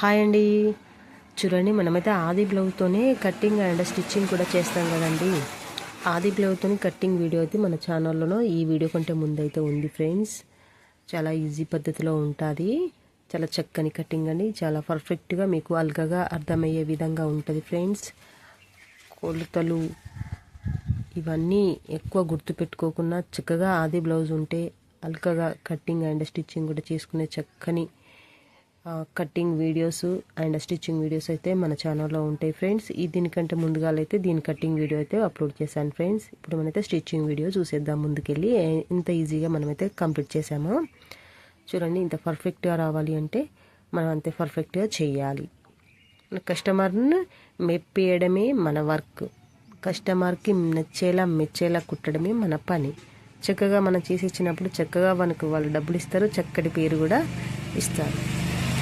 Hi అండి. చూడండి మనమైతే ఆది బ్లౌజ్తోనే కట్టింగ్ అండ్ స్టిచ్చింగ్ కూడా చేస్తాం కదండి. ఆది బ్లౌజ్తోని కట్టింగ్ వీడియో అయితే మన ఛానల్లోనో ఈ వీడియో కంటే ముందైతే ఉంది ఫ్రెండ్స్. చాలా ఈజీ పద్ధతిలో ఉంటుంది. చాలా చక్కని కటింగ్ అండి. చాలా పర్ఫెక్ట్గా మీకు అల్గగా అర్థమయ్యే విధంగా ఉంటుంది ఫ్రెండ్స్. కొలతలు ఇవన్నీ ఎక్కువ గుర్తుపెట్టుకోకుండా చక్కగా ఆది బ్లౌజ్ ఉంటే అల్కగా కట్టింగ్ అండ్ స్టిచ్చింగ్ కూడా చేసుకునే చక్కని cutting videos and stitching videos అయితే మన ఛానల్లో ఉంటాయి ఫ్రెండ్స్ ఈ దీనికంటే ముందుగా అయితే దీని కట్టింగ్ వీడియో అయితే అప్లోడ్ చేశాను ఫ్రెండ్స్ ఇప్పుడు మనమైతే స్టిచ్చింగ్ వీడియో చూసేద్దాం ముందుకెళ్ళి. ఇంత ఈజీగా మనమైతే కంప్లీట్ చేసాము చూడండి ఇంత పర్ఫెక్ట్గా రావాలి అంటే మనం అంతే పర్ఫెక్ట్గా చేయాలి. కస్టమర్ని మెప్పియడమే మన వర్క్. కస్టమర్కి నచ్చేలా మెచ్చేలా కుట్టడమే మన పని. చక్కగా మనం చేసి ఇచ్చినప్పుడు చక్కగా మనకు వాళ్ళు డబ్బులు ఇస్తారు. చక్కటి పేరు కూడా ఇస్తారు.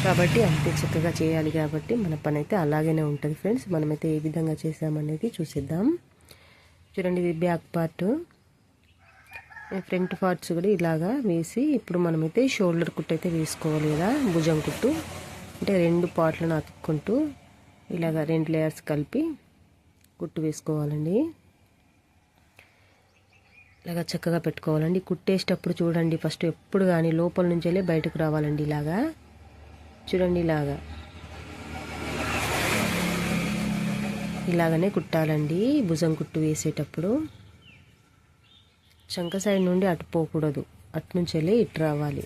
కాబట్టి అంతే చక్కగా చేయాలి కాబట్టి మన పని అయితే అలాగనే ఉంటుంది ఫ్రెండ్స్ మనమైతే ఏ విధంగా చేసామనేది చూసేద్దాం. చూడండి ఇది బ్యాక్ పార్ట్ ఫ్రంట్ పార్ట్స్ కూడా ఇలాగా వేసి ఇప్పుడు మనమైతే షోల్డర్ కుట్టు అయితే వేసుకోవాలి కదా భుజం కుట్టు. అంటే రెండు పార్ట్లను అతుక్కుంటూ ఇలాగ రెండు లేయర్స్ కలిపి కుట్టు వేసుకోవాలండి. ఇలాగా చక్కగా పెట్టుకోవాలండి. కుట్టేసేటప్పుడు చూడండి ఫస్ట్ ఎప్పుడు కానీ లోపల నుంచి వెళ్ళి బయటకు రావాలండి ఇలాగా. చూడండి ఇలాగా ఇలాగనే కుట్టాలండి భుజం కుట్టు వేసేటప్పుడు. చంక సైడ్ నుండి అటు పోకూడదు అటు నుంచి వెళ్ళి ఇటు రావాలి.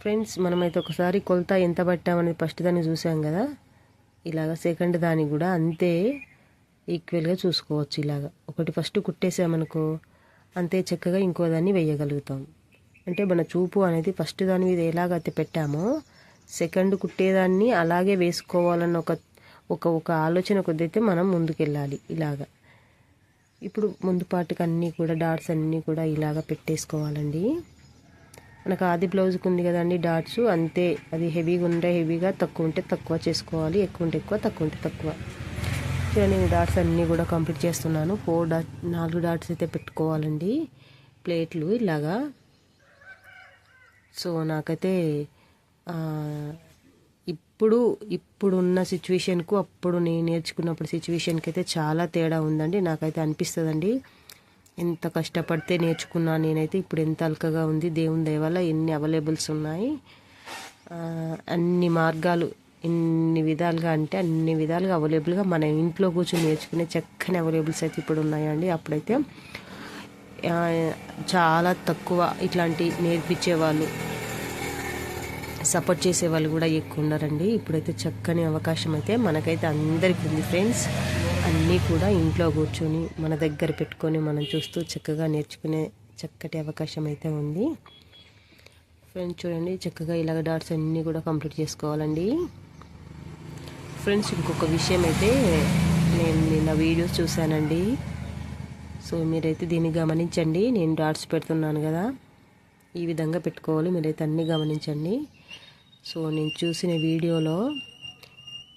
ఫ్రెండ్స్ మనమైతే ఒకసారి కొలత ఎంత పట్టామనేది ఫస్ట్ దాన్ని చూసాం కదా? ఇలాగ సెకండ్ దాన్ని కూడా అంతే ఈక్వల్గా చూసుకోవచ్చు ఇలాగ. ఒకటి ఫస్ట్ కుట్టేసామనుకో అంతే చక్కగా ఇంకో దాన్ని వేయగలుగుతాం. అంటే మన చూపు అనేది ఫస్ట్ దాని మీద ఎలాగైతే పెట్టామో సెకండ్ కుట్టేదాన్ని అలాగే వేసుకోవాలన్న ఒక ఒక ఒక ఆలోచన కొద్దైతే మనం ముందుకెళ్ళాలి ఇలాగా. ఇప్పుడు ముందు పాటుకు అన్నీ కూడా డాట్స్ అన్నీ కూడా ఇలాగ పెట్టేసుకోవాలండి. మనకు ఆది బ్లౌజ్కి ఉంది కదండి డాట్స్ అంతే. అది హెవీగా ఉంటే హెవీగా తక్కువ ఉంటే తక్కువ చేసుకోవాలి ఎక్కువ ఉంటే ఎక్కువ తక్కువ ఉంటే తక్కువ. చూడండి నేను డాట్స్ అన్నీ కూడా కంప్లీట్ చేస్తున్నాను. ఫోర్ డాట్ నాలుగు డాట్స్ అయితే పెట్టుకోవాలండి. ప్లేట్లు ఇలాగా. సో నాకైతే ఇప్పుడు ఇప్పుడున్న సిచ్యువేషన్కు అప్పుడు నేను నేర్చుకున్నప్పుడు సిచ్యువేషన్కి అయితే చాలా తేడా ఉందండి. నాకైతే అనిపిస్తుందండి. ఎంత కష్టపడితే నేర్చుకున్నా నేనైతే ఇప్పుడు ఎంత అల్కగా ఉంది. దేవుని దయ వల్ల ఎన్ని అవైలబుల్స్ ఉన్నాయి. అన్ని మార్గాలు ఎన్ని విధాలుగా అంటే అన్ని విధాలుగా అవైలబుల్గా మన ఇంట్లో కూర్చొని నేర్చుకునే చక్కని అవైలబుల్స్ అయితే ఇప్పుడు ఉన్నాయండి. అప్పుడైతే చాలా తక్కువ ఇట్లాంటి నేర్పించే వాళ్ళు సపోర్ట్ చేసే వాళ్ళు కూడా ఎక్కువ ఉన్నారండి. ఇప్పుడైతే చక్కని అవకాశం అయితే మనకైతే అందరికీ ఉంది ఫ్రెండ్స్ అన్నీ కూడా ఇంట్లో కూర్చొని మన దగ్గర పెట్టుకొని మనం చూస్తూ చక్కగా నేర్చుకునే చక్కటి అవకాశం అయితే ఉంది. ఫ్రెండ్స్ చూడండి చక్కగా ఇలాగ డాట్స్ అన్నీ కూడా కంప్లీట్ చేసుకోవాలండి. ఫ్రెండ్స్ ఇంకొక విషయం అయితే నేను నిన్న వీడియోస్ చూశానండి. సో మీరైతే దీన్ని గమనించండి. నేను డాట్స్ పెడుతున్నాను కదా. ఈ విధంగా పెట్టుకోవాలి. మీరైతే అన్నీ గమనించండి. సో నేను చూసిన వీడియోలో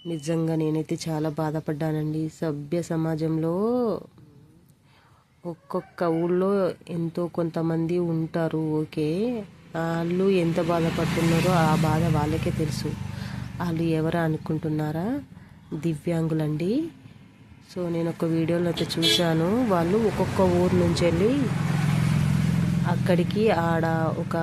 నిజంగా నేనైతే చాలా బాధపడ్డానండి. సభ్య సమాజంలో ఒక్కొక్క ఊళ్ళో ఎంతో కొంతమంది ఉంటారు. ఓకే. వాళ్ళు ఎంత బాధపడుతున్నారో ఆ బాధ వాళ్ళకే తెలుసు. వాళ్ళు ఎవరా అనుకుంటున్నారా? దివ్యాంగులండి. సో నేను ఒక వీడియోలో అయితే చూశాను. వాళ్ళు ఒక్కొక్క ఊరు నుంచి వెళ్ళి అక్కడికి ఆడ ఒక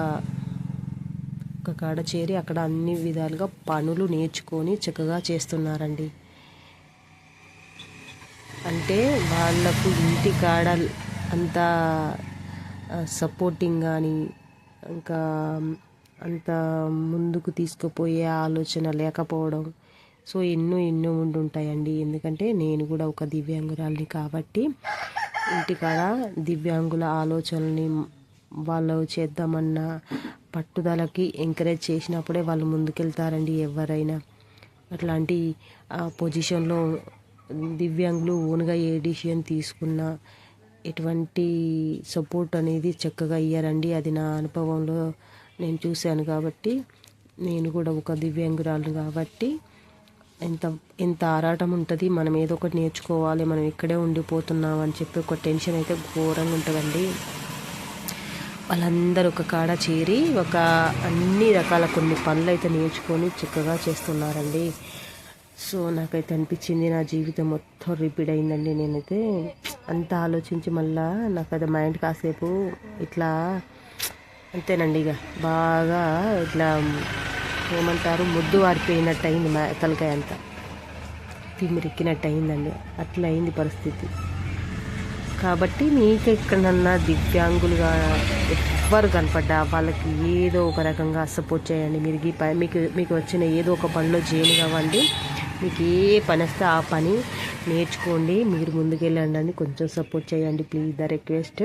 ఒక కాడ చేరి అక్కడ అన్ని విధాలుగా పనులు నేర్చుకొని చక్కగా చేస్తున్నారండి. అంటే వాళ్ళకు ఇంటి కాడ అంత సపోర్టింగ్ కానీ ఇంకా అంత ముందుకు తీసుకుపోయే ఆలోచన లేకపోవడం. సో ఎన్నో ఎన్నో ఉండుంటాయండి ఎందుకంటే నేను కూడా ఒక దివ్యాంగురాలిని కాబట్టి ఇంటికాడ దివ్యాంగుల ఆలోచనల్ని వాళ్ళు చేద్దామన్న పట్టుదలకి ఎంకరేజ్ చేసినప్పుడే వాళ్ళు ముందుకెళ్తారండి ఎవరైనా. అట్లాంటి పొజిషన్లో దివ్యాంగులు ఓన్గా ఏ డిసిషన్ తీసుకున్నా ఎటువంటి సపోర్ట్ అనేది చక్కగా ఇయ్యారండి. అది నా అనుభవంలో నేను చూశాను కాబట్టి నేను కూడా ఒక దివ్యాంగురాలు కాబట్టి ఎంత ఎంత ఆరాటం ఉంటుంది మనం ఏదో ఒకటి నేర్చుకోవాలి మనం ఇక్కడే ఉండిపోతున్నాం అని చెప్పి ఒక టెన్షన్ అయితే ఘోరంగా ఉంటుందండి. వాళ్ళందరూ ఒక కాడ చేరి ఒక అన్ని రకాల కొన్ని పనులు అయితే నేర్చుకొని చక్కగా చేస్తున్నారండి. సో నాకైతే అనిపించింది నా జీవితం మొత్తం రిపీట్ అయిందండి నేనైతే. అంత ఆలోచించి మళ్ళా నాకు అది మైండ్ కాసేపు ఇట్లా అంతేనండి ఇక. బాగా ఇట్లా ఏమంటారు ముద్దు వారిపోయినట్టు అయింది మా తలకాయ అంతా. తిమ్మిరెక్కినట్టు అయిందండి అట్లా అయింది పరిస్థితి. కాబట్టి మీకు ఎక్కడన్నా దివ్యాంగులుగా ఎవ్వరు కనపడ్డా వాళ్ళకి ఏదో ఒక రకంగా సపోర్ట్ చేయండి. మీరు ఈ పని మీకు మీకు వచ్చిన ఏదో ఒక పనిలో జైలు కావండి మీకు ఏ పని వస్తే ఆ పని నేర్చుకోండి. మీరు ముందుకెళ్ళండి అని కొంచెం సపోర్ట్ చేయండి ప్లీజ్. The request.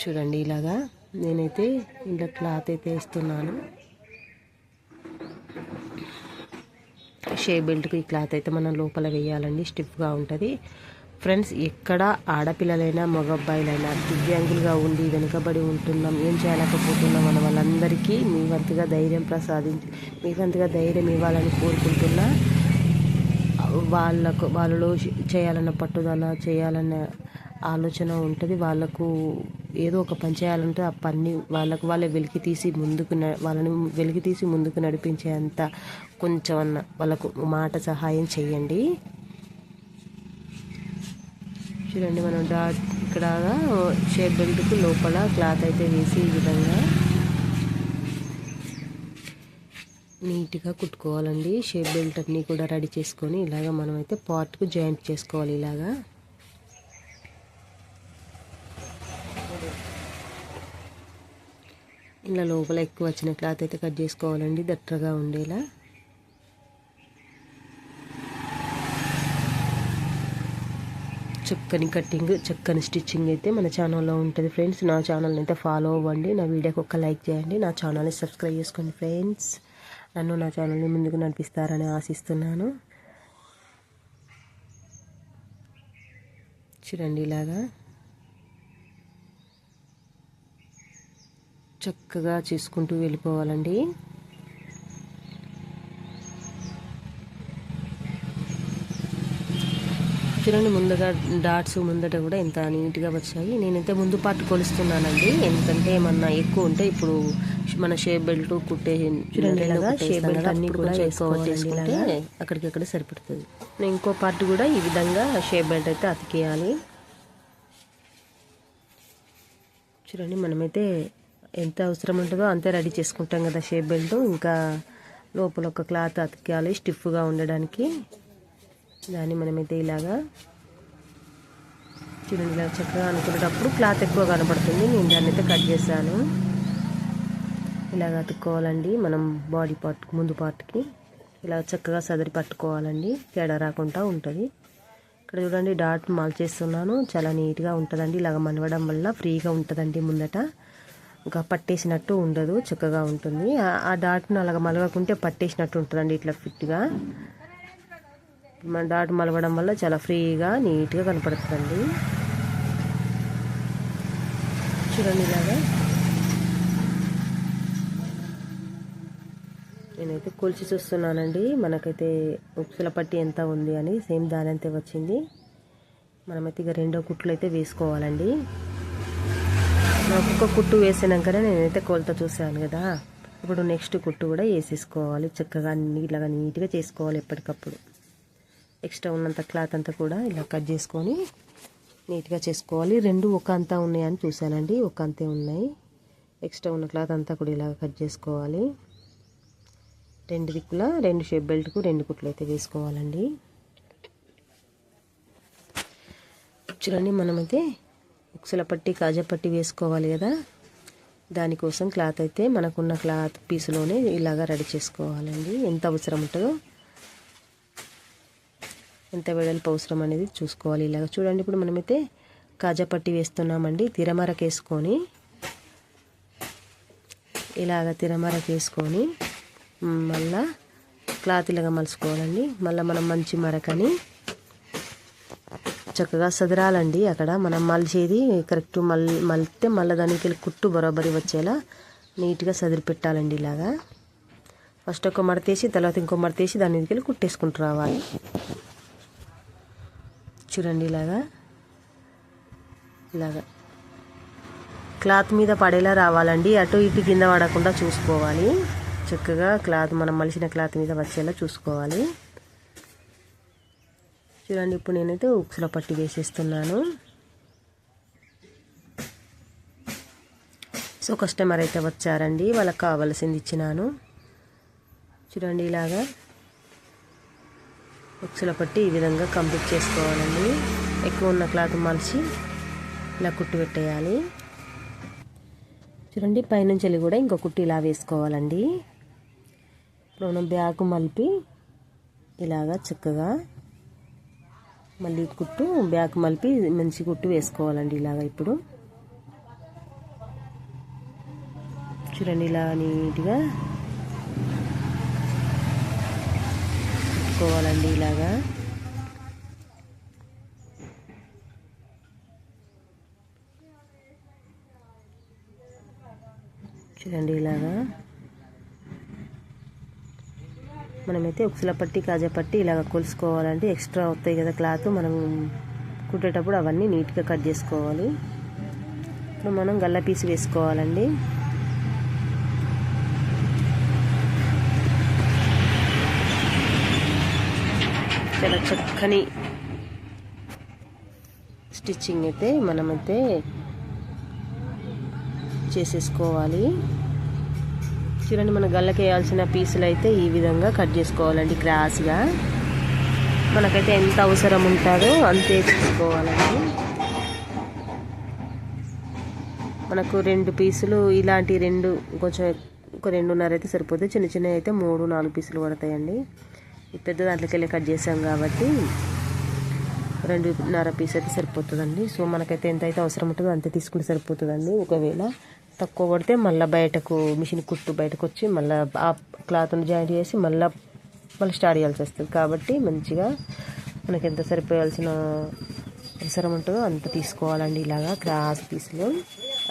చూడండి ఇలాగా. నేనైతే ఇంట్లో క్లాత్ అయితే వేస్తున్నాను. షే బెల్ట్కి ఈ క్లాత్ అయితే మనం లోపల వేయాలండి స్టిఫ్గా ఉంటుంది. ఫ్రెండ్స్ ఎక్కడ ఆడపిల్లలైనా మగబ్బాయిలైనా దివ్యాంగులుగా ఉండి వెనుకబడి ఉంటున్నాం ఏం చేయలేకపోతున్నాం మన వాళ్ళందరికీ మీ వంతుగా ధైర్యం ప్రసాదించి మీ వంతుగా ధైర్యం ఇవ్వాలని కోరుకుంటున్నా వాళ్ళకు వాళ్ళలో చేయాలన్న పట్టుదల చేయాలన్న ఆలోచన ఉంటుంది. వాళ్ళకు ఏదో ఒక పని చేయాలంటే ఆ పని వాళ్ళకు వాళ్ళే వెలికి తీసి ముందుకు వాళ్ళని వెలికి తీసి ముందుకు నడిపించేంత కొంచెం అన్న వాళ్ళకు మాట సహాయం చేయండి. చూడండి మనం డాట్ ఇక్కడ షేప్ బెల్ట్కు లోపల క్లాత్ అయితే వేసి ఈ విధంగా నీట్గా కుట్టుకోవాలండి. షేప్ బెల్ట్ అన్నీ కూడా రెడీ చేసుకొని ఇలాగ మనం అయితే పార్ట్కు జాయింట్ చేసుకోవాలి ఇలాగా. ఇలా లోపల ఎక్కువ వచ్చిన క్లాత్ అయితే కట్ చేసుకోవాలండి దట్టగా ఉండేలా. చక్కని కటింగ్ చక్కని స్టిచ్చింగ్ అయితే మన ఛానల్లో ఉంటుంది ఫ్రెండ్స్. నా ఛానల్ని అయితే ఫాలో అవ్వండి నా వీడియోకి ఒక లైక్ చేయండి నా ఛానల్ని సబ్స్క్రైబ్ చేసుకోండి ఫ్రెండ్స్. నన్ను నా ఛానల్ని ముందుకు నడిపిస్తారని ఆశిస్తున్నాను. చూడండి ఇలాగా. చక్కగా చేసుకుంటూ వెళ్ళిపోవాలండి. చూడండి ముందుగా డాట్స్ ముందట కూడా ఎంత నీట్గా వచ్చాయి. నేనైతే ముందు పాటు కొలుస్తున్నానండి. ఎందుకంటే ఏమన్నా ఎక్కువ ఉంటే ఇప్పుడు మన షేప్ బెల్ట్ కుట్టే షేప్ బెల్ట్ అన్ని కూడా ఎక్కువ చేసుకుంటే అక్కడికక్కడ సరిపడుతుంది నేను ఇంకో పార్ట్ కూడా ఈ విధంగా షేప్ బెల్ట్ అయితే అతికేయాలి. చూడండి మనమైతే ఎంత అవసరం ఉంటుందో అంతే రెడీ చేసుకుంటాం కదా షేప్ బెల్ట్. ఇంకా లోపల ఒక క్లాత్ అతికాలి స్టిఫ్గా ఉండడానికి. దాన్ని మనమైతే ఇలాగా చూడండి ఇలా చక్కగా అనుకునేటప్పుడు క్లాత్ ఎక్కువ కనపడుతుంది. నేను దాన్ని అయితే కట్ చేశాను. ఇలాగ అతుక్కోవాలండి మనం బాడీ పార్ట్ ముందు పార్ట్కి. ఇలా చక్కగా సదిరి పట్టుకోవాలండి. తేడా రాకుండా ఉంటుంది. ఇక్కడ చూడండి డాట్ చేస్తున్నాను చాలా నీట్గా ఉంటుందండి. ఇలాగ మనవడం వల్ల ఫ్రీగా ఉంటుందండి ముందట. ఇంకా పట్టేసినట్టు ఉండదు చక్కగా ఉంటుంది. ఆ డాట్ను అలాగ మలగకుంటే పట్టేసినట్టు ఉంటుందండి ఇట్లా ఫిట్గా. మన డాట్ మలవడం వల్ల చాలా ఫ్రీగా నీట్గా కనపడుతుందండి. చూడండి ఇలాగా. నేనైతే కొలిచి చూస్తున్నానండి. మనకైతే ఉప్సుల పట్టి ఎంత ఉంది అని సేమ్ దాని అంతే వచ్చింది. మనమైతే ఇక రెండో కుట్లు అయితే వేసుకోవాలండి. ఒక్కొక్క కుట్టు వేసినాకనే నేనైతే కొలత చూసాను కదా. ఇప్పుడు నెక్స్ట్ కుట్టు కూడా వేసేసుకోవాలి. చక్కగా నీట్గా నీట్గా చేసుకోవాలి ఎప్పటికప్పుడు. ఎక్స్ట్రా ఉన్నంత క్లాత్ అంతా కూడా ఇలా కట్ చేసుకొని నీట్గా చేసుకోవాలి. రెండు ఒక అంతా ఉన్నాయని చూశానండి. ఒక అంతే ఉన్నాయి. ఎక్స్ట్రా ఉన్న క్లాత్ అంతా కూడా ఇలా కట్ చేసుకోవాలి. రెండు దిక్కుల రెండు షేప్ బెల్ట్కు రెండు కుట్లు అయితే వేసుకోవాలండి. చూడండి మనమైతే ఉక్సల పట్టి కాజా పట్టి వేసుకోవాలి కదా. దానికోసం క్లాత్ అయితే మనకున్న క్లాత్ పీసులోనే ఇలాగా రెడీ చేసుకోవాలండి. ఎంత అవసరం ఉంటుందో ఎంత వెడల్పు అవసరం అనేది చూసుకోవాలి ఇలాగ. చూడండి ఇప్పుడు మనమైతే కాజా పట్టి వేస్తున్నామండి. తిరమరకు వేసుకొని ఇలాగ తిరమరకు వేసుకొని మళ్ళా క్లాత్ ఇలాగ మలుచుకోవాలండి. మళ్ళీ మనం మంచి మరకని చక్కగా సదరాలండి. అక్కడ మనం మలిచేది కరెక్ట్ మల్ మలితే మళ్ళీ దానికి కుట్టు బరోబరి వచ్చేలా నీట్గా సదిరి పెట్టాలండి ఇలాగా. ఫస్ట్ ఒక మడతేసి తర్వాత ఇంకో మడతేసి దాని మీదకి వెళ్ళి కుట్టేసుకుంటూ రావాలి. చూడండి ఇలాగా. ఇలాగా. క్లాత్ మీద పడేలా రావాలండి. అటు ఇటు కింద పడకుండా చూసుకోవాలి. చక్కగా క్లాత్ మనం మలిచిన క్లాత్ మీద వచ్చేలా చూసుకోవాలి. చూడండి ఇప్పుడు నేనైతే ఉక్సులో పట్టి వేసేస్తున్నాను. సో కస్టమర్ అయితే వచ్చారండి వాళ్ళకి కావాల్సింది ఇచ్చినాను. చూడండి ఇలాగా ఉక్సుల పట్టి ఈ విధంగా కంప్లీట్ చేసుకోవాలండి. ఎక్కువ ఉన్న క్లాత్ మలిచి ఇలా కుట్టు పెట్టేయాలి. చూడండి పైనుంచి వెళ్ళి కూడా ఇంకో కుట్టు ఇలా వేసుకోవాలండి. ఇప్పుడు మనం బ్యాగ్ మలిపి ఇలాగా చక్కగా మళ్ళీ కుట్టు బ్యాక్ మలిపి మంచి కుట్టు వేసుకోవాలండి ఇలాగ ఇప్పుడు. చూడండి ఇలా నీట్గా కుట్టుకోవాలండి ఇలాగా. చూడండి ఇలాగా. మనమైతే ఉక్సుల పట్టి కాజా పట్టి ఇలాగ కొలుసుకోవాలంటే ఎక్స్ట్రా వస్తాయి కదా క్లాత్. మనం కుట్టేటప్పుడు అవన్నీ నీట్గా కట్ చేసుకోవాలి. ఇప్పుడు మనం గల్ల పీస్ వేసుకోవాలండి. చాలా చక్కని స్టిచ్చింగ్ అయితే మనమైతే చేసేసుకోవాలి. చూడండి మన గల్లకి వేయాల్సిన పీసులు అయితే ఈ విధంగా కట్ చేసుకోవాలండి క్రాస్గా. మనకైతే ఎంత అవసరం ఉంటుందో అంతే తీసుకోవాలండి. మనకు రెండు పీసులు ఇలాంటి రెండు కొంచెం ఒక రెండున్నర అయితే సరిపోతుంది చిన్న చిన్నవి అయితే మూడు నాలుగు పీసులు పడతాయండి. పెద్ద దాంట్లోకి కట్ చేసాం కాబట్టి రెండున్నర పీస్ అయితే సరిపోతుందండి. సో మనకైతే ఎంత అయితే అవసరం ఉంటుందో అంతే తీసుకుంటే సరిపోతుందండి. ఒకవేళ తక్కువ పడితే మళ్ళీ బయటకు మిషన్ కుట్టు బయటకు వచ్చి మళ్ళీ ఆ క్లాత్ను జాయింట్ చేసి మళ్ళీ మళ్ళీ స్టార్ట్ చేయాల్సి వస్తుంది. కాబట్టి మంచిగా మనకి ఎంత సరిపోయాల్సిన అవసరం ఉంటుందో అంత తీసుకోవాలండి ఇలాగా క్రాస్ పీసులు.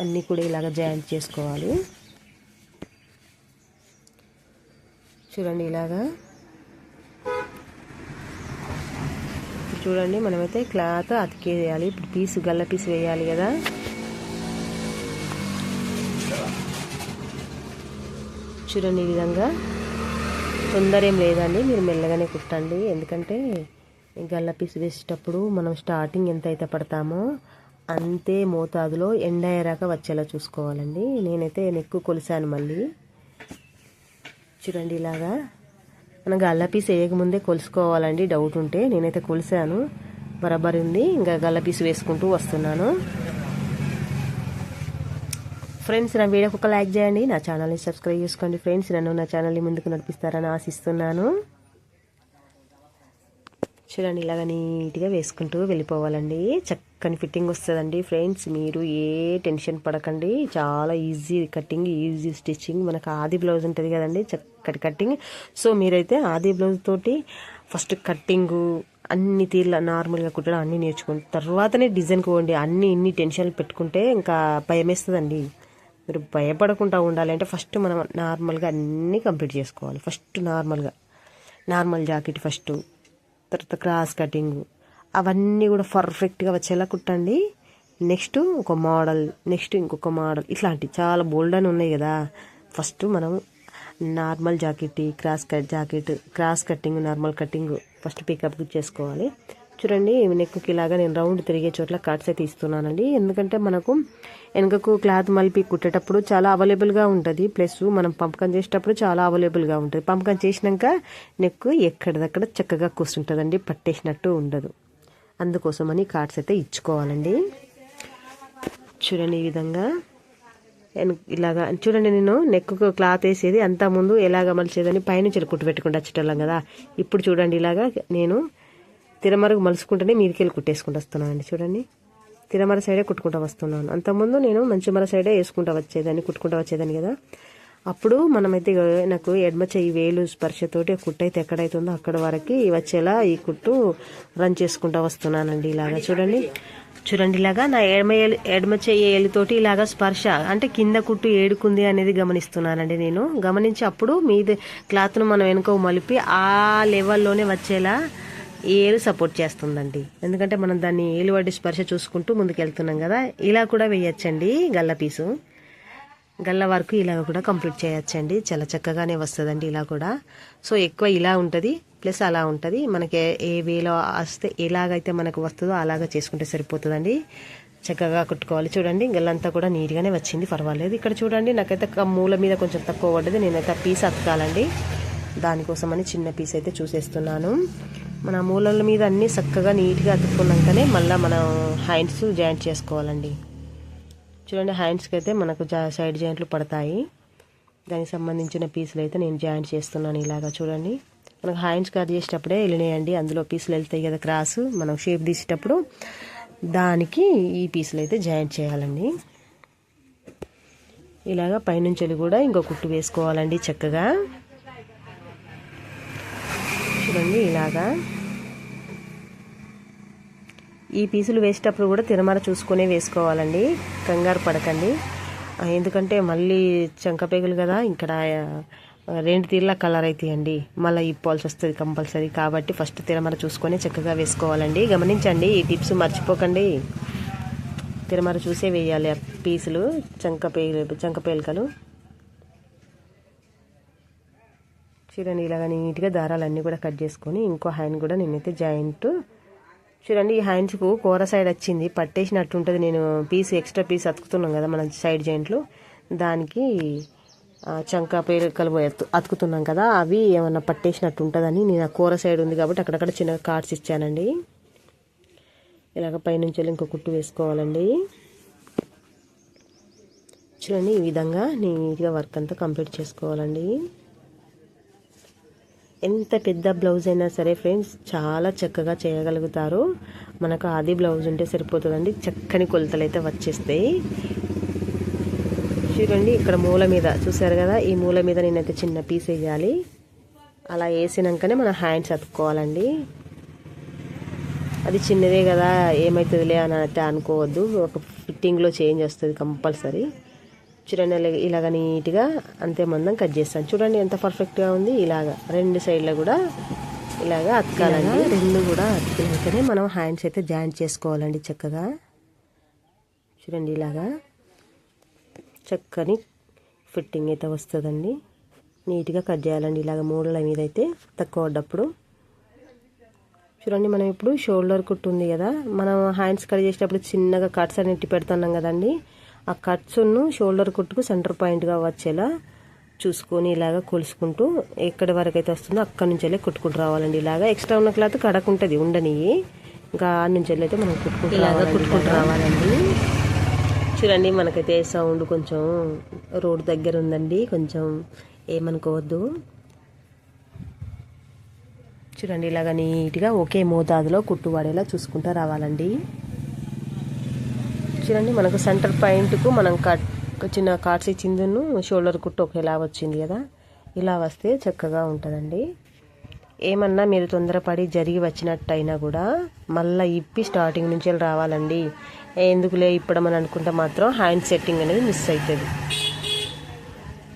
అన్నీ కూడా ఇలాగ జాయింట్ చేసుకోవాలి. చూడండి ఇలాగా. చూడండి మనమైతే క్లాత్ అతికేయాలి. ఇప్పుడు పీసు గల్ల పీసు వేయాలి కదా. చూడండి ఈ విధంగా తొందర ఏం లేదండి. మీరు మెల్లగానే కుట్టండి. ఎందుకంటే గల్ల పీసు వేసేటప్పుడు మనం స్టార్టింగ్ ఎంత అయితే పడతామో అంతే మోతాదులో ఎండ వచ్చేలా చూసుకోవాలండి. నేనైతే ఎక్కువ కొలిసాను మళ్ళీ. చూడండి ఇలాగా. మనం గల్ల పీస్ వేయకముందే కొలుసుకోవాలండి. డౌట్ ఉంటే నేనైతే కొలిసాను బరాబర్ ఉంది. ఇంకా గల్ల పీసు వేసుకుంటూ వస్తున్నాను. ఫ్రెండ్స్ నా వీడియోకి ఒక లైక్ చేయండి. నా ఛానల్ని సబ్స్క్రైబ్ చేసుకోండి. ఫ్రెండ్స్ నన్ను నా ఛానల్ని ముందుకు నడిపిస్తారని ఆశిస్తున్నాను. చూడండి ఇలాగ నీట్గా వేసుకుంటూ వెళ్ళిపోవాలండి. చక్కని ఫిట్టింగ్ వస్తుందండి ఫ్రెండ్స్. మీరు ఏ టెన్షన్ పడకండి. చాలా ఈజీ కటింగ్ ఈజీ స్టిచ్చింగ్. మనకు ఆది బ్లౌజ్ ఉంటుంది కదండి చక్కటి కటింగ్ సో మీరైతే ఆది బ్లౌజ్ తోటి ఫస్ట్ కట్టింగు అన్ని తీర్ల నార్మల్గా కుట్టడం అన్నీ నేర్చుకుని తర్వాతనే డిజైన్కి పోండి. అన్ని ఇన్ని టెన్షన్లు పెట్టుకుంటే ఇంకా భయం వేస్తుందండి మీరు భయపడకుండా ఉండాలంటే ఫస్ట్ మనం నార్మల్గా అన్నీ కంప్లీట్ చేసుకోవాలి. ఫస్ట్ నార్మల్గా. నార్మల్ జాకెట్ ఫస్ట్ తర్వాత క్రాస్ కటింగ్. అవన్నీ కూడా పర్ఫెక్ట్గా వచ్చేలా కుట్టండి. నెక్స్ట్ ఒక మోడల్ నెక్స్ట్ ఇంకొక మోడల్. ఇట్లాంటి చాలా బోల్డ్ అని ఉన్నాయి కదా. ఫస్ట్ మనం normal jacket cross cut jacket cross cutting normal cutting first pickup చేసుకోవాలి. చూడండి నెక్కుకి ఇలాగా నేను రౌండ్ తిరిగే చోట్ల కట్స్ అయితే ఇస్తున్నానండి. ఎందుకంటే మనకు వెనుకకు క్లాత్ మలిపి కుట్టేటప్పుడు చాలా అవైలబుల్గా ఉంటుంది. ప్లస్ మనం పంపకం చేసేటప్పుడు చాలా అవైలబుల్గా ఉంటుంది. పంపకం చేసినాక నెక్ ఎక్కడిదక్కడ చక్కగా కూర్చుంటుందండి. పట్టేసినట్టు ఉండదు. అందుకోసమని కార్డ్స్ అయితే ఇచ్చుకోవాలండి. చూడండి ఈ విధంగా. ఇలాగా చూడండి నేను నెక్కు క్లాత్ వేసేది అంతా ముందు ఎలాగ మలిచేదని పైనుంచి కుట్టు పెట్టుకుంటూ వచ్చేటోళ్ళం కదా. ఇప్పుడు చూడండి ఇలాగా నేను తిరమరకు మలుచుకుంటేనే మీదికెళ్ళి కుట్టేసుకుంటూ వస్తున్నానండి. చూడండి. తిరమర సైడే కుట్టుకుంటూ వస్తున్నాను. అంతకుముందు నేను మంచిమర సైడే వేసుకుంటూ వచ్చేదాన్ని కుట్టుకుంటూ వచ్చేదాన్ని కదా. అప్పుడు మనమైతే నాకు ఎడమ చెయ్యి వేలు స్పర్శతోటి కుట్టు అయితే ఎక్కడైతుందో అక్కడ వరకు వచ్చేలా ఈ కుట్టు రన్ చేసుకుంటూ వస్తున్నానండి ఇలాగా. చూడండి. చూడండి ఇలాగా నా ఎడమ ఎడమ చెయ్యి ఏలుతోటి ఇలాగా స్పర్శ అంటే కింద కుట్టు ఏడుకుంది అనేది గమనిస్తున్నానండి నేను. గమనించి అప్పుడు మీద క్లాత్ను మనం వెనుక మలిపి ఆ లెవెల్లోనే వచ్చేలా ఏలు సపోర్ట్ చేస్తుందండి. ఎందుకంటే మనం దాన్ని ఏలు వాడి స్పర్శ చూసుకుంటూ ముందుకు వెళ్తున్నాం కదా. ఇలా కూడా వేయచ్చండి గల్ల పీసు. గల్ల వరకు ఇలా కూడా కంప్లీట్ చేయొచ్చండి. చాలా చక్కగానే వస్తుందండి ఇలా కూడా. సో ఎక్కువ ఇలా ఉంటుంది ప్లస్ అలా ఉంటుంది. మనకి ఏ వేలో వస్తే ఎలాగైతే మనకు వస్తుందో అలాగా చేసుకుంటే సరిపోతుందండి. చక్కగా కుట్టుకోవాలి. చూడండి గల్లంతా కూడా నీట్గానే వచ్చింది. పర్వాలేదు. ఇక్కడ చూడండి నాకైతే మూల మీద కొంచెం తక్కువ పడ్డది. నేనైతే పీస్ అతకాలండి. దానికోసమని చిన్న పీస్ అయితే చూసేస్తున్నాను. మన మూలల మీద అన్నీ చక్కగా నీట్గా అతుక్కున్నాకనే మళ్ళీ మనం హ్యాండ్స్ జాయింట్ చేసుకోవాలండి. చూడండి హ్యాండ్స్కి అయితే మనకు సైడ్ జాయింట్లు పడతాయి. దానికి సంబంధించిన పీసులు అయితే నేను జాయింట్ చేస్తున్నాను ఇలాగా చూడండి. మనకు హ్యాండ్స్ కట్ చేసేటప్పుడే వెళ్ళినాయండి అందులో పీసులు వెళ్తాయి కదా క్రాసు. మనం షేప్ తీసేటప్పుడు దానికి ఈ పీసులు అయితే జాయింట్ చేయాలండి. ఇలాగా పైనుంచి కూడా ఇంకో కుట్టు వేసుకోవాలండి చక్కగా. చూడండి ఇలాగా. ఈ పీసులు వేసేటప్పుడు కూడా తిరమర చూసుకునే వేసుకోవాలండి. కంగారు పడకండి. ఎందుకంటే మళ్ళీ చంకపేగులు కదా ఇక్కడ రెండు తీర్ల కలర్ అవుతాయండి మళ్ళీ ఇప్పాల్సి వస్తుంది కంపల్సరీ. కాబట్టి ఫస్ట్ తిరమర చూసుకొని చక్కగా వేసుకోవాలండి. గమనించండి ఈ టిప్స్ మర్చిపోకండి. తిరమర చూసే వేయాలి ఆ పీసులు చంకపేలు చంకపేలికలు చీరని ఇలాగ నీట్గా దారాలన్నీ కూడా కట్ చేసుకొని ఇంకో హ్యాండ్ కూడా నేనైతే జాయింట్ చూడండి ఈ హ్యాండ్స్కు కూర సైడ్ వచ్చింది. పట్టేసినట్టు ఉంటుంది నేను పీస్ ఎక్స్ట్రా పీస్ అతుకుతున్నాం కదా మన సైడ్ జాయింట్లు. దానికి చంకా పేరుకలు అతుకుతున్నాం కదా. అవి ఏమన్నా పట్టేసినట్టు ఉంటుందని నేను ఆ కూర సైడ్ ఉంది కాబట్టి అక్కడక్కడ చిన్న కార్డ్స్ ఇచ్చానండి. ఇలాగ పైనుంచి ఇంకో కుట్టు వేసుకోవాలండి. చూడండి ఈ విధంగా నీట్గా వర్క్ అంతా కంప్లీట్ చేసుకోవాలండి. ఎంత పెద్ద బ్లౌజ్ అయినా సరే ఫ్రెండ్స్ చాలా చక్కగా చేయగలుగుతారు. మనకు ఆది బ్లౌజ్ ఉంటే సరిపోతుందండి. చక్కని కొలతలు అయితే వచ్చేస్తాయి. చూడండి ఇక్కడ మూల మీద చూసారు కదా? ఈ మూల మీద నేనైతే చిన్న పీస్ వేయాలి. అలా వేసినాకనే మన హ్యాండ్స్ అతుక్కోవాలండి. అది చిన్నదే కదా ఏమవుతుందిలే అని అయితే అనుకోవద్దు. ఒక ఫిట్టింగ్లో చేంజ్ వస్తుంది కంపల్సరీ. చూడండి ఇలాగ నీట్గా అంతే మందం కట్ చేస్తాను. చూడండి ఎంత పర్ఫెక్ట్గా ఉంది. ఇలాగ రెండు సైడ్లో కూడా ఇలాగ అతకాలండి. రెండు కూడా అతికినాకనే మనం హ్యాండ్స్ అయితే జాయింట్ చేసుకోవాలండి చక్కగా. చూడండి ఇలాగా. చక్కని ఫిట్టింగ్ అయితే వస్తుందండి. నీట్గా కట్ చేయాలండి ఇలాగ మూడల మీద అయితే తక్కువ పడ్డప్పుడు. చూడండి మనం ఇప్పుడు షోల్డర్ కుట్టు ఉంది కదా. మనం హ్యాండ్స్ కట్ చేసేటప్పుడు చిన్నగా కట్స్ అనేవి పెడుతున్నాం కదండి. ఆ కట్స్ను షోల్డర్ కుట్టుకు సెంటర్ పాయింట్గా వచ్చేలా చూసుకొని ఇలాగ కొలుసుకుంటూ ఎక్కడి వరకు అయితే వస్తుందో అక్కడి నుంచి వెళ్ళి కుట్టుకుంటూ రావాలండి. ఇలాగ ఎక్స్ట్రా ఉన్న క్లాత్ కడకుంటుంది ఉండని ఇంకా ఆ నుంచి వెళ్ళి అయితే మనం కుట్టుకుంటూ ఇలాగ కుట్టుకుంటూ రావాలండి. చూడండి మనకైతే సౌండ్ కొంచెం రోడ్ దగ్గర ఉందండి కొంచెం ఏమనుకోవద్దు. చూడండి ఇలాగ నీట్గా ఒకే మోతాదులో కుట్టు పడేలా చూసుకుంటూ రావాలండి. చూడండి మనకు సెంటర్ పాయింట్కు మనం కట్ చిన్న కార్డ్స్ ఇచ్చిందను షోల్డర్ కుట్టు ఒకేలా వచ్చింది కదా. ఇలా వస్తే చక్కగా ఉంటుందండి. ఏమన్నా మీరు తొందరపడి జరిగి వచ్చినట్టయినా కూడా మళ్ళీ ఇప్పి స్టార్టింగ్ నుంచి రావాలండి. ఎందుకులే ఇప్పడమని అనుకుంటే మాత్రం హ్యాండ్ సెట్టింగ్ అనేది మిస్ అవుతుంది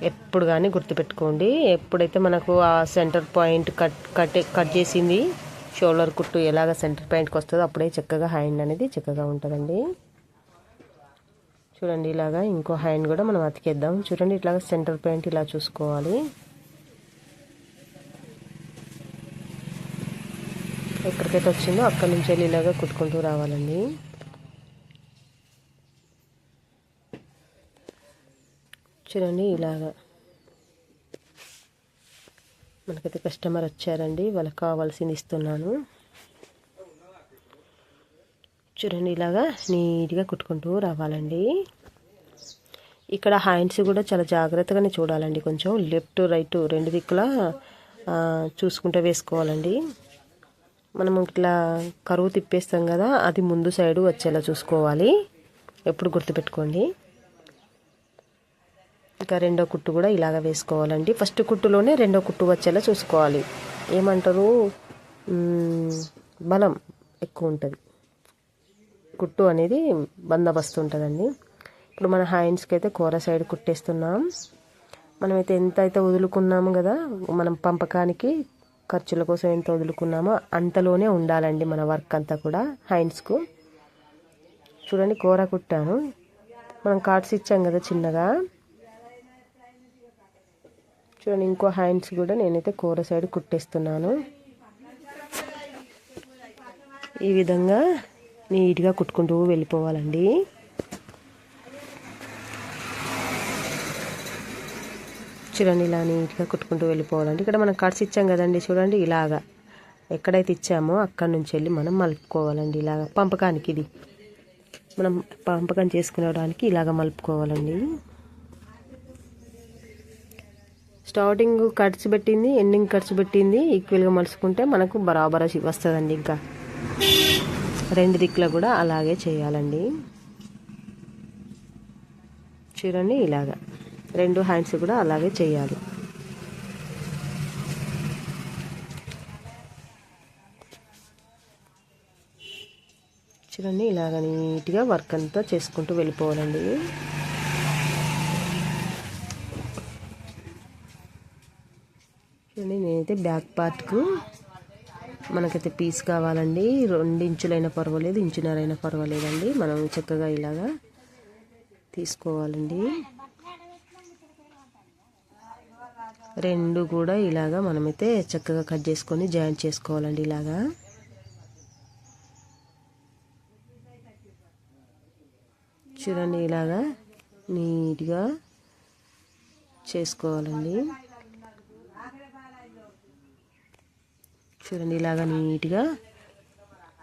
ఎప్పుడు కానీ గుర్తుపెట్టుకోండి. ఎప్పుడైతే మనకు ఆ centre point cut cut cut చేసింది షోల్డర్ కుట్టు ఎలాగ సెంటర్ పాయింట్కి వస్తుందో అప్పుడే చక్కగా హ్యాండ్ అనేది చక్కగా ఉంటుందండి. చూడండి ఇలాగా ఇంకో హ్యాండ్ కూడా మనం అతికేద్దాం. చూడండి ఇట్లాగా సెంటర్ పాయింట్ ఇలా చూసుకోవాలి. ఎక్కడికైతే వచ్చిందో అక్కడి నుంచి వెళ్ళి ఇలాగా కుట్టుకుంటూ రావాలండి. చూడండి ఇలాగా మనకైతే కస్టమర్ వచ్చారండి వాళ్ళకి కావాల్సింది ఇస్తున్నాను. చూడండి ఇలాగా నీట్గా కుట్టుకుంటూ రావాలండి. ఇక్కడ హ్యాండ్స్ కూడా చాలా జాగ్రత్తగానే చూడాలండి. కొంచెం లెఫ్ట్ రైట్ రెండు దిక్కులా చూసుకుంటూ వేసుకోవాలండి. మనం ఇట్లా కరువు తిప్పేస్తాం కదా అది ముందు సైడు వచ్చేలా చూసుకోవాలి. ఎప్పుడు గుర్తుపెట్టుకోండి. ఇంకా రెండో కుట్టు కూడా ఇలాగ వేసుకోవాలండి. ఫస్ట్ కుట్టులోనే రెండో కుట్టు వచ్చేలా చూసుకోవాలి. ఏమంటారు? బలం ఎక్కువ ఉంటుంది. కుట్టు అనేది బందోబస్తు ఉంటుందండి. ఇప్పుడు మన హ్యాండ్స్కి అయితే కూర సైడ్ కుట్టేస్తున్నాం. మనమైతే ఎంత అయితే వదులుకున్నాము కదా మనం పంపకానికి ఖర్చుల కోసం ఎంత వదులుకున్నామో అంతలోనే ఉండాలండి మన వర్క్ అంతా కూడా హ్యాండ్స్కు. చూడండి కూర కుట్టాను. మనం కార్డ్స్ ఇచ్చాం కదా చిన్నగా. చూడండి ఇంకో హ్యాండ్స్ కూడా నేనైతే కూర సైడ్ కుట్టేస్తున్నాను. ఈ విధంగా నీట్గా కుట్టుకుంటూ వెళ్ళిపోవాలండి. చూడండి ఇలా నీట్గా కుట్టుకుంటూ వెళ్ళిపోవాలండి. ఇక్కడ మనం కట్స్ ఇచ్చాం కదండి చూడండి ఇలాగా. ఎక్కడైతే ఇచ్చామో అక్కడ నుంచి వెళ్ళి మనం మలుపుకోవాలండి ఇలాగ. పంపకానికి ఇది. మనం పంపకం చేసుకునేవడానికి ఇలాగ మలుపుకోవాలండి. స్టార్టింగ్ ఖర్చు పెట్టింది ఎండింగ్ ఖర్చు పెట్టింది ఈక్వల్గా మలుచుకుంటే మనకు బరాబర్ వస్తుందండి ఇంకా. రెండు దిక్కులు కూడా అలాగే చేయాలండి. చూడండి ఇలాగా రెండు హ్యాండ్స్ కూడా అలాగే చేయాలి. చూడండి ఇలాగ నీట్గా వర్క్ అంతా చేసుకుంటూ వెళ్ళిపోవాలండి. చూడండి నేనైతే బ్యాక్ పార్ట్కు మనకైతే పీస్ కావాలండి. రెండు ఇంచులైనా పర్వాలేదు ఇంచున్నరైనా పర్వాలేదండి. మనం చక్కగా ఇలాగా తీసుకోవాలండి. రెండు కూడా ఇలాగా మనమైతే చక్కగా కట్ చేసుకొని జాయింట్ చేసుకోవాలండి ఇలాగా. చూడండి ఇలాగా నీట్గా చేసుకోవాలండి. చూడండి ఇలాగా నీట్గా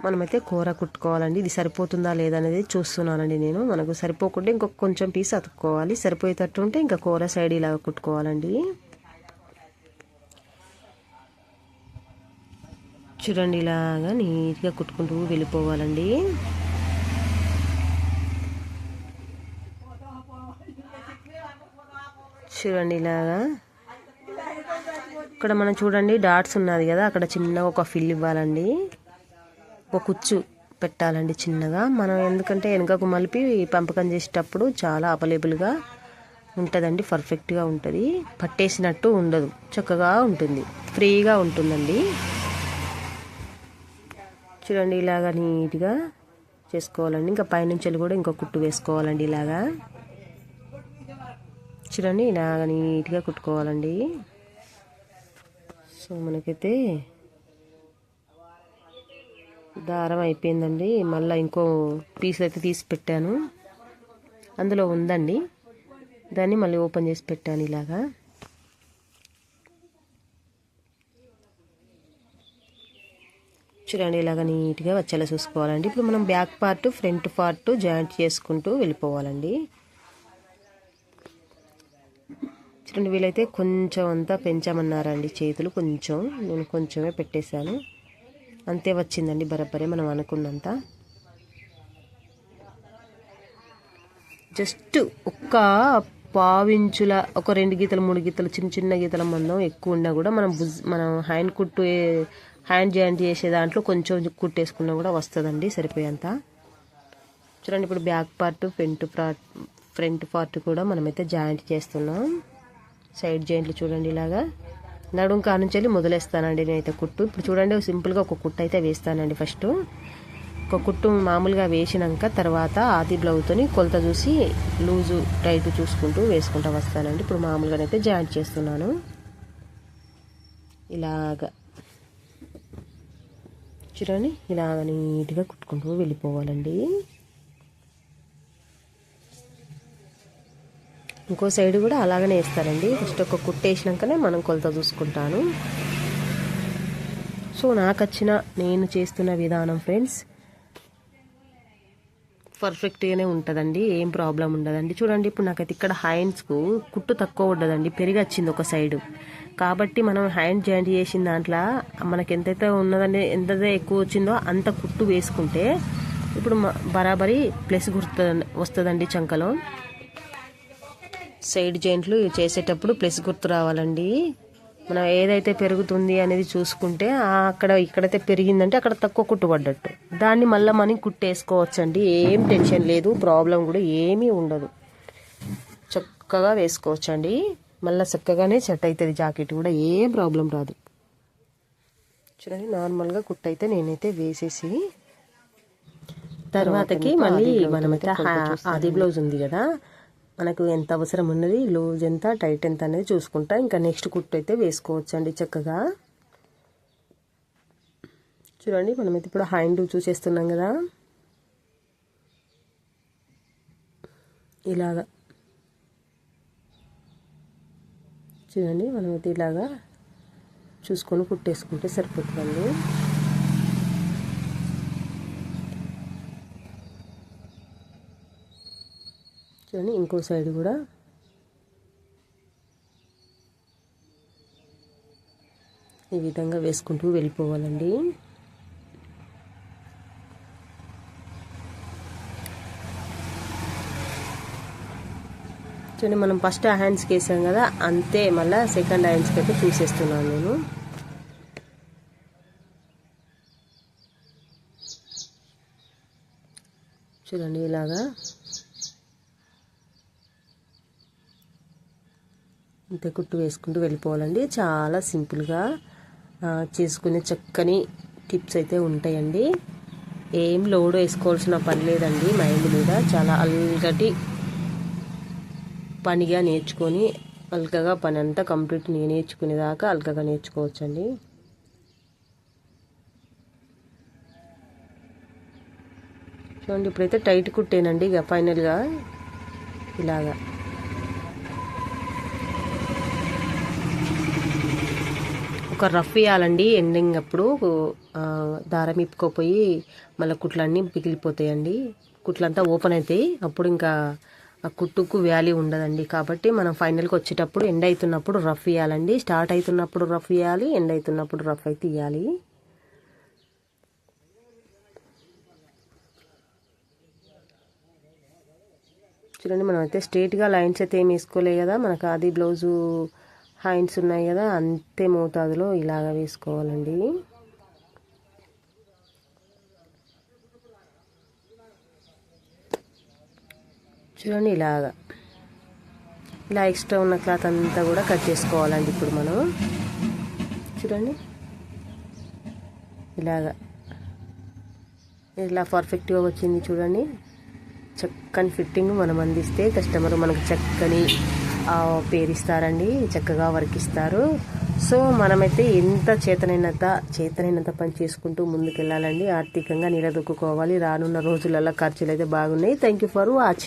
మనమైతే కూర కుట్టుకోవాలండి. ఇది సరిపోతుందా లేదా అనేది చూస్తున్నానండి నేను. మనకు సరిపోకుండా ఇంకొక కొంచెం పీస్ అతుక్కోవాలి. సరిపోయేటట్టు ఉంటే ఇంకా కూర సైడ్ ఇలాగ కుట్టుకోవాలండి. చూడండి ఇలాగా నీట్గా కుట్టుకుంటూ వెళ్ళిపోవాలండి. చూడండి ఇలాగా ఇక్కడ మనం చూడండి డాట్స్ ఉన్నది కదా అక్కడ చిన్నగా ఒక ఫిల్ ఇవ్వాలండి. ఒక కుచ్చు పెట్టాలండి చిన్నగా. మనం ఎందుకంటే వెనుకకు మలిపి పంపకం చేసేటప్పుడు చాలా అవైలబుల్గా ఉంటుందండి పర్ఫెక్ట్గా ఉంటుంది. పట్టేసినట్టు ఉండదు చక్కగా ఉంటుంది ఫ్రీగా ఉంటుందండి. చూడండి ఇలాగా నీట్గా చేసుకోవాలండి. ఇంకా పైనుంచి కూడా ఇంకో కుట్టు వేసుకోవాలండి ఇలాగా. చూడండి ఇలాగ నీట్గా కుట్టుకోవాలండి. సో మనకైతే దారం అయిపోయిందండి. మళ్ళీ ఇంకో పీస్ అయితే తీసి పెట్టాను. అందులో ఉందండి. దాన్ని మళ్ళీ ఓపెన్ చేసి పెట్టాను ఇలాగా. చూడండి ఇలాగ నీట్గా వచ్చేలా చూసుకోవాలండి. ఇప్పుడు మనం back part front part joint చేసుకుంటూ వెళ్ళిపోవాలండి. చూడండి వీలైతే కొంచెం అంతా పెంచామన్నారండి చేతులు కొంచెం. నేను కొంచెమే పెట్టేశాను. అంతే వచ్చిందండి బరబ్బరే మనం అనుకున్నంత. జస్ట్ ఒక్క పావించుల ఒక రెండు గీతలు మూడు గీతలు చిన్న చిన్న గీతల మందం ఎక్కువ ఉన్నా కూడా మనం బుజ్ మనం హ్యాండ్ కుట్టు హ్యాండ్ జాయింట్ చేసే దాంట్లో కొంచెం కుట్టేసుకున్నా కూడా వస్తుందండి సరిపోయేంత. చూడండి ఇప్పుడు back part front part front part కూడా మనమైతే జాయింట్ చేస్తున్నాం. సైడ్ జాయింట్లు చూడండి ఇలాగా. నడుం కానుంచి వెళ్ళి మొదలేస్తానండి నేనైతే కుట్టు. ఇప్పుడు చూడండి సింపుల్గా ఒక కుట్టు అయితే వేస్తానండి ఫస్ట్ ఒక కుట్టు మామూలుగా వేసినాక తర్వాత ఆది బ్లౌజ్తోని కొలత చూసి లూజు టైట్ చూసుకుంటూ వేసుకుంటూ వస్తానండి. ఇప్పుడు మామూలుగానైతే జాయింట్ చేస్తున్నాను. ఇలాగా. చూడండి ఇలాగ నీట్గా కుట్టుకుంటూ వెళ్ళిపోవాలండి. ఇంకో సైడ్ కూడా అలాగనే వేస్తానండి ఫస్ట్ ఒక కుట్టు వేసినాకనే మనం కొలత చూసుకుంటాను. సో నాకు వచ్చిన నేను చేస్తున్న విధానం ఫ్రెండ్స్ పర్ఫెక్ట్గానే ఉంటుందండి. ఏం ప్రాబ్లం ఉండదండి. చూడండి ఇప్పుడు నాకైతే ఇక్కడ హ్యాండ్స్కు కుట్టు తక్కువ ఉండదండి. పెరిగి వచ్చింది ఒక సైడు. కాబట్టి మనం హ్యాండ్ జాయింట్ చేసిన దాంట్లో మనకి ఎంతైతే ఉన్నదండి ఎంతైతే ఎక్కువ వచ్చిందో అంత కుట్టు వేసుకుంటే ఇప్పుడు బరాబరి ప్లస్ గుర్తు వస్తుందండి చంకలో. సైడ్ జాయింట్లు చేసేటప్పుడు ప్లస్ గుర్తు రావాలండి. మనం ఏదైతే పెరుగుతుంది అనేది చూసుకుంటే అక్కడ ఇక్కడైతే పెరిగిందంటే అక్కడ తక్కువ కుట్టుబడ్డట్టు. దాన్ని మళ్ళీ మనం కుట్టేసుకోవచ్చండి. ఏం టెన్షన్ లేదు ప్రాబ్లం కూడా ఏమీ ఉండదు. చక్కగా వేసుకోవచ్చండి. మళ్ళీ చక్కగానే సెట్ అవుతుంది జాకెట్ కూడా ఏం ప్రాబ్లం రాదు. చూడండి నార్మల్గా కుట్టు అయితే నేనైతే వేసేసి తర్వాతకి మళ్ళీ మనమైతే ఆది బ్లౌజ్ ఉంది కదా. మనకు ఎంత అవసరం ఉన్నది లూజ్ ఎంత టైట్ ఎంత అనేది చూసుకుంటా. ఇంకా నెక్స్ట్ కుట్టు అయితే వేసుకోవచ్చండి చక్కగా. చూడండి మనమైతే ఇప్పుడు హ్యాండ్ చూసేస్తున్నాం కదా. ఇలాగా. చూడండి మనమైతే ఇలాగా చూసుకొని కుట్టేసుకుంటే సరిపోతుందండి. చూడండి ఇంకో సైడ్ కూడా. ఈ విధంగా వేసుకుంటూ వెళ్ళిపోవాలండి. చూడండి మనం ఫస్ట్ హ్యాండ్స్కి వేసాం కదా అంతే మళ్ళీ సెకండ్ హ్యాండ్స్కి అయితే చూసేస్తున్నాను నేను. చూడండి ఇలాగా. అంతే కుట్టు వేసుకుంటూ వెళ్ళిపోవాలండి. చాలా సింపుల్గా చేసుకునే చక్కని టిప్స్ అయితే ఉంటాయండి. ఏం లోడ్ వేసుకోవాల్సిన పని లేదండి మైండ్ మీద. చాలా అల్గటి పనిగా నేర్చుకొని అల్కగా పని అంతా కంప్లీట్ నేను నేర్చుకునేదాకా అల్కగా నేర్చుకోవచ్చండి. చూడండి ఇప్పుడైతే టైట్ కుట్టేనండి ఇక ఫైనల్గా. ఇలాగా. ఒక రఫ్ వేయాలండి ఎండింగ్ అప్పుడు దారం ఇప్పుకోపోయి మళ్ళీ కుట్లన్నీ పిగిలిపోతాయండి. కుట్లంతా ఓపెన్ అవుతాయి అప్పుడు ఇంకా ఆ కుట్టుకు వ్యాల్యూ ఉండదండి. కాబట్టి మనం ఫైనల్కి వచ్చేటప్పుడు ఎండ్ అవుతున్నప్పుడు రఫ్ ఇవ్వాలండి స్టార్ట్ అవుతున్నప్పుడు రఫ్ ఇవ్వాలి ఎండ్ అవుతున్నప్పుడు రఫ్ అయితే ఇవ్వాలి చూడండి మనం అయితే స్ట్రేట్గా లైన్స్ అయితే ఏమి వేసుకోలే కదా. మనకు అది బ్లౌజు హ్యాండ్స్ ఉన్నాయి కదా అంతే మోతాదులో ఇలాగ వేసుకోవాలండి. చూడండి ఇలాగా. ఇలా ఎక్స్ట్రా ఉన్న క్లాత్ అంతా కూడా కట్ చేసుకోవాలండి ఇప్పుడు మనం. చూడండి. ఇలాగా. ఇలా పర్ఫెక్ట్గా వచ్చింది చూడండి. చక్కని ఫిట్టింగ్ మనం అందిస్తే కస్టమర్ మనకు చక్కని పేరిస్తారండి చక్కగా వర్క్ ఇస్తారు సో మనమైతే ఎంత చేతనైనంత చేతనైనంత పని చేసుకుంటూ ముందుకెళ్ళాలండి. ఆర్థికంగా నిలదొక్కుకోవాలి. రానున్న రోజులలో ఖర్చులు అయితే బాగున్నాయి. Thank you for watching